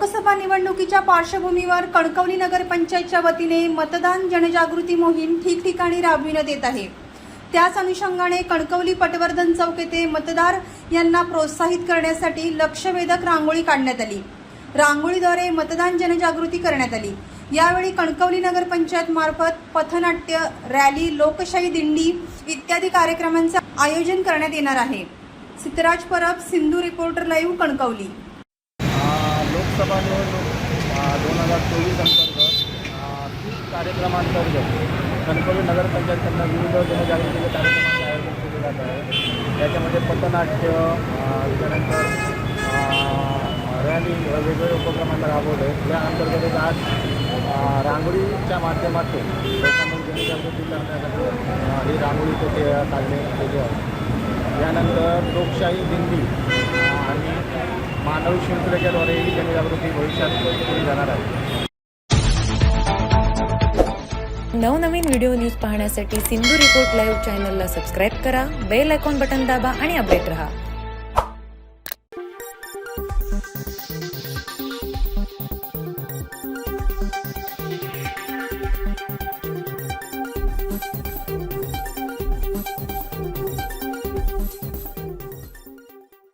लोकसभा निवडणुकीच्या पार्श्वभूमीवर कणकवली नगरपंचायतच्या वतीने मतदान जनजागृती मोहीम ठिकठिकाणी राबविण्यात येत आहे. त्याच अनुषंगाने कणकवली पटवर्धन चौक येथे मतदार यांना प्रोत्साहित करण्यासाठी लक्षवेधक रांगोळी काढण्यात आली. रांगोळीद्वारे मतदान जनजागृती करण्यात आली. यावेळी कणकवली नगरपंचायत मार्फत पथनाट्य रॅली लोकशाही दिंडी इत्यादी कार्यक्रमांचे आयोजन करण्यात येणार आहे. Siddharaj Parab Sindhu reporter live Kankavli. आ, निवडणूक दोन हजार चोवीस अंतर्गत तीन तीस कार्यक्रमांतर्गत कणकवली नगरपंचायतकडनं विविध जनजागृतीचे कार्यक्रम आयोजन केले जात आहे. याच्यामध्ये पथनाट्य त्यानंतर रॅली वेगवेगळे उपक्रमांना राबवले. या अंतर्गत आज रांगोळीच्या माध्यमातून लोकांमध्ये जनजागृती करण्यासाठी ही रांगोळी तिथे काढणे केली आहे यानंतर लोकशाही दिंडी आणि मानव शिंकलेच्या द्वारे ही जनजागृती भविष्यात केली जाणार आहे. नवनवीन व्हिडिओ न्यूज पाहण्यासाठी सिंधू रिपोर्ट लाईव्ह चॅनलला सबस्क्राईब करा बेल आयकॉन बटन दाबा आणि अपडेट रहा.